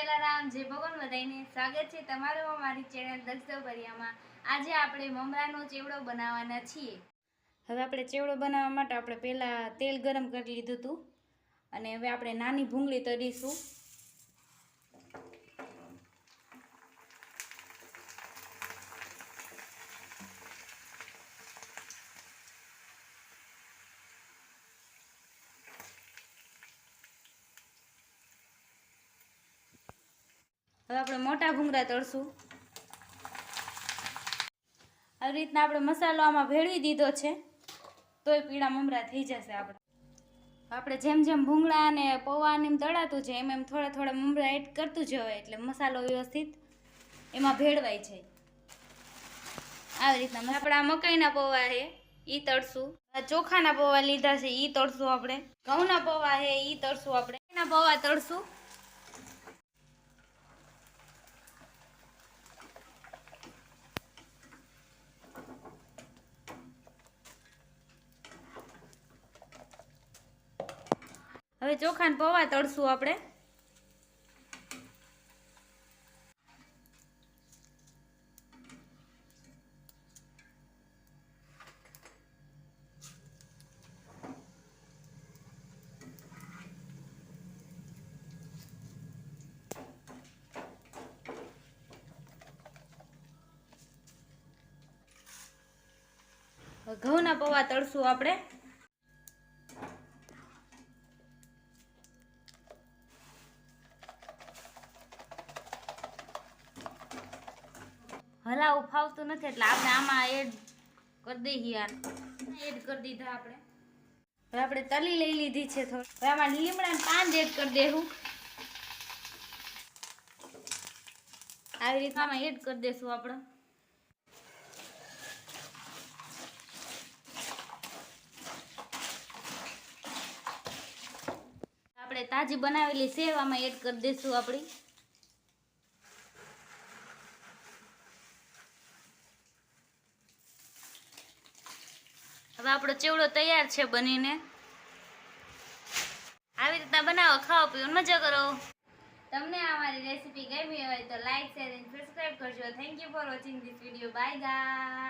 રામ જય ભગવાન બધાને સ્વાગત છે તમારું અમારી ચેનલ દક્ષબરિયામાં આજે આપણે મમરાનો ચેવડો બનાવવાના છીએ. હવે આપણે ચેવડો બનાવવા માટે આપણે પહેલાં તેલ ગરમ કરી લીધું હતું. અને હવે આપણે નાની ભૂંગળી તરીશું હવે આપણે મોટા ભૂંગળા તળશું. આવી રીતના આપણે મસાલો આમાં ભેળવી દીધો છે. તોય પીળા મમરા થઈ જશે આપણે. આપણે જેમ જેમ ભૂંગળા અને પૌવા ને એમ તળાતું છે એમ એમ થોડા થોડા મમરા એડ કરતું જવાય એટલે મસાલો વ્યવસ્થિત એમાં ભેળવાય છે આવી રીતના આપણે આપણા મકાઈના પૌવા છે, ઈ તળશું. આ ચોખાના પૌવા લીધા છે, ઈ તળશું આપણે. ઘઉંના પૌવા છે, ઈ તળશું આપણે. એના પૌવા તળશું. હવે ચોખાને પૌવા તળશું આપણે. ઘઉંના પૌવા તળશું આપણે. હલાવું ફાવતું નથી એટલે આપણે આમાં એડ કરી દઈએ એડ કરી દીધા આપણે. હવે આપણે તલી લઈ લીધી છે થોડી. હવે આમાં લીમડા પાન એડ કરી દેવું આવી રીતે આમાં એડ કરી દેશું આપણે. આપણે તાજી બનાવેલી સેવ આમાં એડ કરી દેશું આપણી. હવે આપણો ચેવડો તૈયાર છે બનીને. આવી રીતના બનાવો, ખાઓ, પીઓ, મજા કરો. તમને અમારી રેસીપી ગમી હોય તો લાઈક શેર એન્ડ સબસ્ક્રાઇબ કરજો. Thank you for watching this video bye ગા